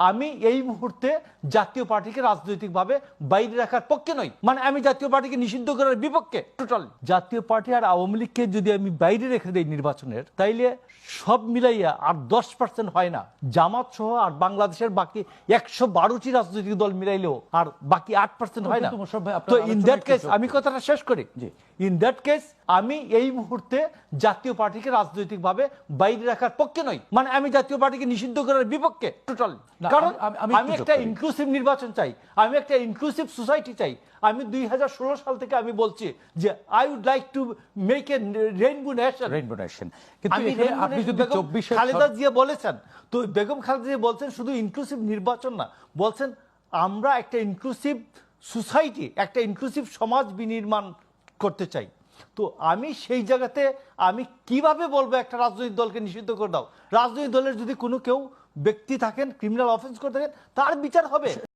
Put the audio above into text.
আমি এই মুহূর্তে জাতীয় পার্টিকে রাজনৈতিকভাবে বাইরে রাখার পক্ষে নই। মানে আমি জাতীয় পার্টিকে নিষিদ্ধ করার বিপক্ষে। টোটাল জাতীয় পার্টি আর আওয়ামী লীগকে যদি আমি বাইরে রেখে দেই নির্বাচনের তাইলে সব মিলাইয়া আর দশ পার্সেন্ট হয় না। জামাত সহ আর বাংলাদেশের বাকি একশো বারোটি রাজনৈতিক দল মিলাইলেও আর বাকি আট পার্সেন্ট হয় না। তো ইন দ্যাট কেস আমি কথাটা শেষ করি। ইন দ্যাট কেস আমি এই মুহূর্তে জাতীয় পার্টিকে রাজনৈতিকভাবে বাইরে রাখার পক্ষে নই। মানে আমি জাতীয় পার্টিকে নিষিদ্ধ করার বিপক্ষে। টোটাল কারণ আমি- একটু ইনক্লুসিভ নির্বাচন চাই। আমি একটা ইনক্লুসিভ সোসাইটি চাই। আমি দুই সাল থেকে আমি বলছি যে I would like to make a rainbow nation rainbow nation কিন্তু আপনি যদি বেগম চব্বিশে খালেদা জিয়া বলেছেন তো বেগম খালেদা জিয়া বলছেন শুধু ইনক্লুসিভ নির্বাচন না বলছেন আমরা একটা ইনক্লুসিভ সোসাইটি একটা ইনক্লুসিভ সমাজ বিনির্মাণ করতে চাই। তো আমি সেই জায়গাতে আমি কীভাবে বলব একটা রাজনৈতিক দলকে নিষিদ্ধ করে দাও? রাজনৈতিক দলের যদি কোনো কেউ ব্যক্তি থাকেন ক্রিমিনাল অফেন্স করে থাকেন, তার বিচার হবে।